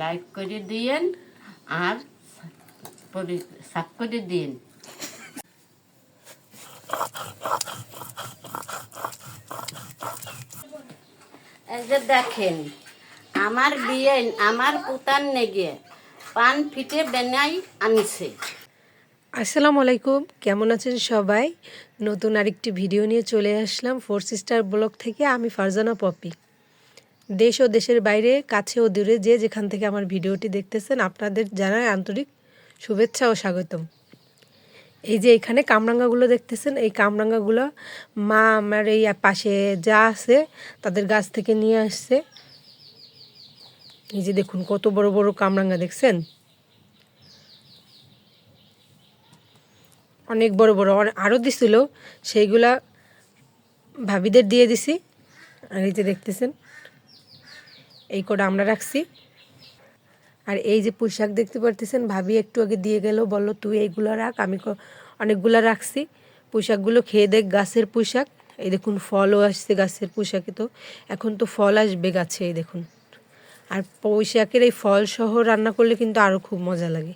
Like করে দিয়েন আর sub করে দিন। দেখেন, আমার বিয়ে, আমার পুতার নেগে পান ফিটে বেনাই আনছে। আসসালামু আলাইকুম, কেমন আছেন সবাই? নতুন আরেকটি ভিডিও নিয়ে চলে আসলাম, ফোর সিস্টার ব্লগ থেকে, আমি ফারজানা পপি। দেশ ও দেশের বাইরে, কাছে ও দূরে যে যেখান থেকে আমার ভিডিওটি দেখতেছেন, আপনাদের জানাই আন্তরিক শুভেচ্ছা ও স্বাগতম। এই যে এখানে কামরাঙ্গাগুলো দেখতেছেন, এই কামরাঙ্গাগুলো মা আমার এই পাশে যা আছে তাদের গাছ থেকে নিয়ে আসছে। এই যে দেখুন কত বড় বড় কামরাঙ্গা দেখছেন? অনেক বড় বড় আরও দিছিল, সেইগুলা ভাবিদের দিয়ে দিছি। আর এই যে দেখতেছেন এই কটা আমরা রাখছি। আর এই যে পোশাক দেখতে পারতেছেন, ভাবি একটু আগে দিয়ে গেল, বলল, তুই এইগুলো রাখ, আমি অনেকগুলো রাখছি। পোশাকগুলো খেয়ে দেখ, গাছের পোশাক এই দেখুন, ফলও আসছে গাছের পোশাকে তো। এখন তো ফল আসবে গাছে, এই দেখুন। আর পোশাকের এই ফল সহ রান্না করলে কিন্তু আরও খুব মজা লাগে।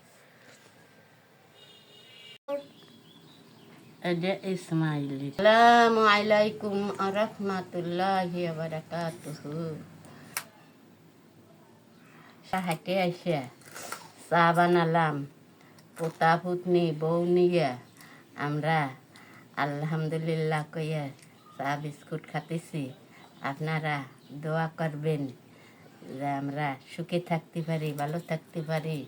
যে আসসালামু আলাইকুম আরহামাতুল্লাহি বারাকাতুহু। হাটে আইসা চা বানালাম পোতা পুতনি বউ নিয়ে আমরা আলহামদুলিল্লাহ কইয়া চা বিস্কুট খাতেছি আপনারা দোয়া করবেন যে আমরা সুখে থাকতে পারি, ভালো থাকতে পারি।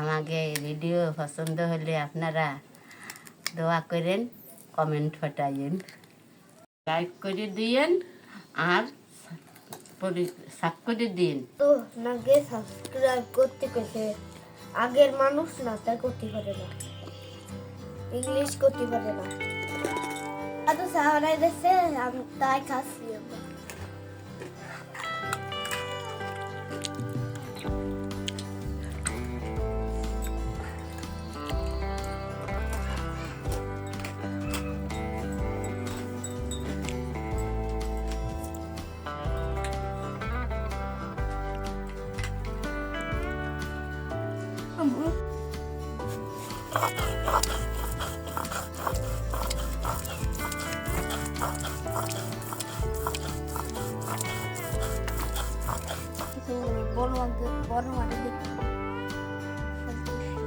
আমাকে ভিডিও পছন্দ হলে আপনারা দোয়া করেন, কমেন্ট ফাটাইয়েন। লাইক করে দিয়েন আর করে দিন। তো নাকি সাবস্ক্রাইব করতে কেছে আগের মানুষ না তাই করতে পারে না। ইংলিশ করতে পারে না। এত সাহরাই দেশে আমি তাই খাচ্ছি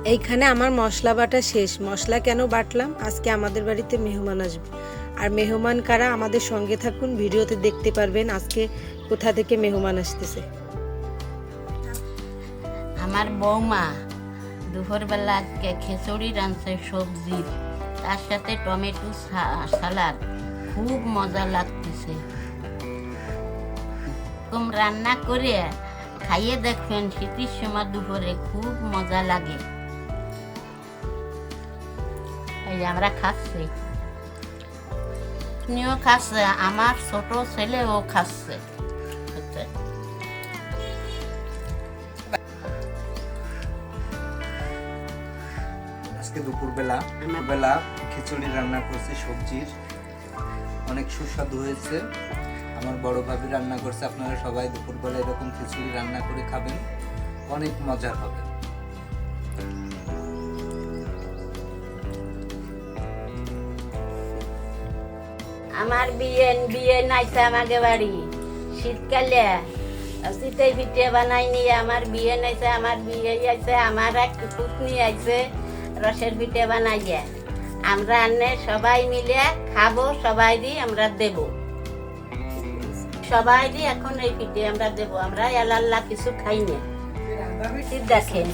এইখানে আমার মশলা বাটা শেষ। মশলা কেন বাটলাম? আজকে আমাদের বাড়িতে মেহমান আসবে। আর মেহমান কারা? আমাদের সঙ্গে থাকুন, ভিডিওতে দেখতে পারবেন আজকে কোথা থেকে মেহমান আসতেছে। আমার বৌমা। দুপুরবেলা আজকে খিচুড়ি, রাঁধছে সবজি, তার সাথে টমেটো সালাদ। খুব মজা লাগতেছে। এরকম রান্না করে খাইয়ে দেখবেন, শীতের সময় দুপুরে খুব মজা লাগে। এই আমরা খাচ্ছি। আপনিও খাচ্ছে, আমার ছোট ছেলেও খাচ্ছে। আজকে দুপুরবেলা দুপুরবেলা খিচুড়ি রান্না করছি, সবজির। অনেক সুস্বাদু হয়েছে। আমার বড় ভাবি রান্না করছে, আপনারা সবাই দুপুরবেলা এরকম খিচুড়ি রান্না করে খাবেন। অনেক মজার হবে। আমার বিয়ে বিয়ে নাইছে আমাকে বাড়ি। শীতকালে শীতের পিঠে বানাই নিয়ে আমার বিয়ে নাইছে আমার বিয়ে আইছে, আমার এক পুতনি আইছে। রসের পিঠে বানাইয়া। আমরা আনে সবাই মিলে খাব, সবাই দি আমরা দেব। সবাই দি এখন এই পিঠে আমরা দেব, আমরা এলাল্লা কিছু খাই না। দেখেন,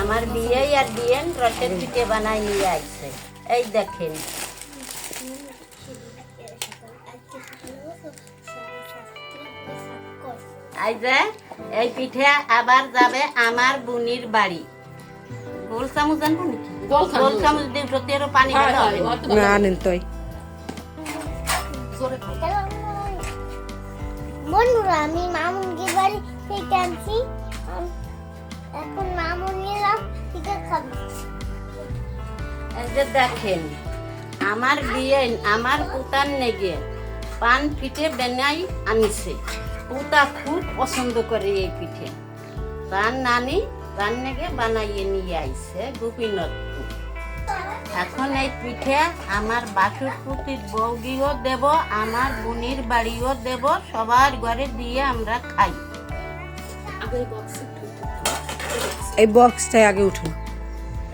আমার বিয়ে আর বিয়ে রসের পিঠে বানাই নিয়ে আসছে এই দেখেন। এই পিঠে আবার যাবে আমার বুনির বাড়ি। গোল চামচ জানব বন্ধুরা আমি মামুনকে বাড়ি থেকে আনছি এখন মামুন নিলাম ঠিক খাব যে দেখেন আমার বিয়ে আমার পুতার নেগে পান পিঠে বেনাই আনিছে পুতা খুব পছন্দ করে এই পিঠে তার নানি তার নেগে বানাইয়ে নিয়ে আইছে গোপীনাথপুর এখন এই পিঠে আমার বাসুর পুতির বৌগিও দেব আমার বোনির বাড়িও দেব সবার ঘরে দিয়ে আমরা খাই। এই বক্সটায় আগে উঠুন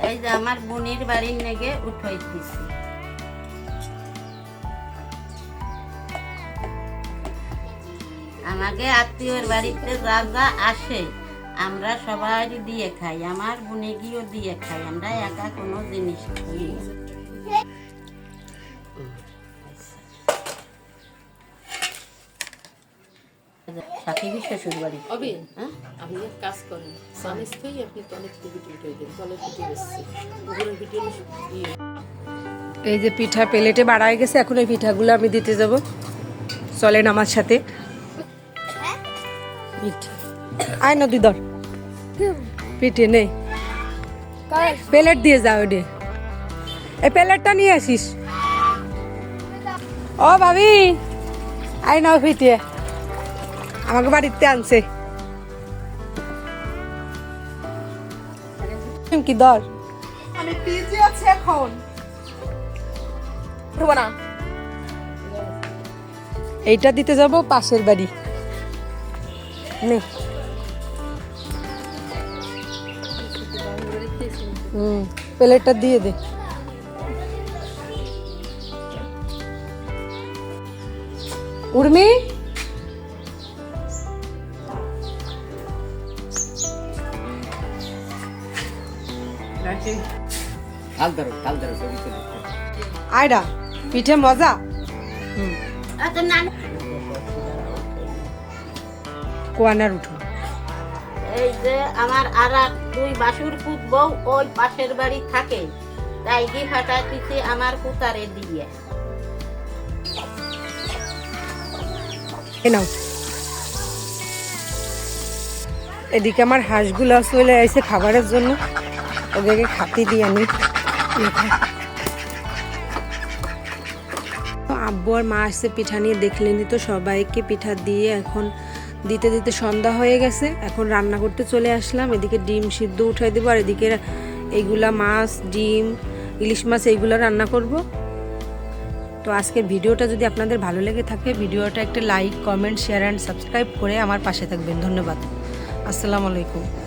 এই যে আমার বোনির বাড়ির নেগে উঠাইতেছি। আমাকে আত্মীয়র বাড়িতে যা যা আসে আমরা সবাই দিয়ে খাই আমার বোনে গিয়েও দিয়ে খাই আমরা একা কোনো জিনিস খাই না। সাকিবি শ্বশুর বাড়ি? অবিন হ্যাঁ? আপনি কাজ করেন। স্বামী স্ত্রী আপনি তলের ভিডিও দেন। তলের ভিডিও এসছে। উপরের ভিডিও এই যে পিঠা প্লেটে বাড়ায় গেছে এখন এই পিঠাগুলো আমি দিতে যাব। চলেন আমার সাথে। পিঠে। আয় নদী ধর। পিঠে নেই প্লেট দিয়ে যাও ওডে এই প্লেটটা নিয়ে আসিস। ও ভাবি আয় নাও পিঠে। আমাকে বাড়িতে আনছে। কি দর আমি পিজি আছি এখন। উঠবো না। এইটা দিতে যাব পাশের বাড়ি। নে। হুম প্লেটটা দিয়ে দে। উর্মি? কাল ধরো কাল ধরো ছবি তুলি। আয়ডা পিঠে মজা? আচ্ছা কোয়ানার উঠুন। এই যে আমার আর দুই বাসুর পুত বউ ওই পাশের বাড়ি থাকে। তাই গি ফাটাইতেছি আমার পুতারে দিয়ে। নাও। এদিকে আমার হাঁসগুলো চলে আসছে খাবারের জন্য। ওদেরকে খাতি দিয়ে আমি আব্বু আর মা আসছে পিঠা নিয়ে। দেখলেনি তো সবাইকে পিঠা দিয়ে এখন দিতে দিতে সন্ধ্যা হয়ে গেছে। এখন রান্না করতে চলে আসলাম। এদিকে ডিম সিদ্ধ উঠাই দেবো আর এদিকে এইগুলা মাছ, ডিম, ইলিশ মাছ এইগুলো রান্না করব। তো আজকের ভিডিওটা যদি আপনাদের ভালো লেগে থাকে, ভিডিওটা একটা like, comment, share and subscribe করে আমার পাশে থাকবেন। ধন্যবাদ। আসসালামু আলাইকুম।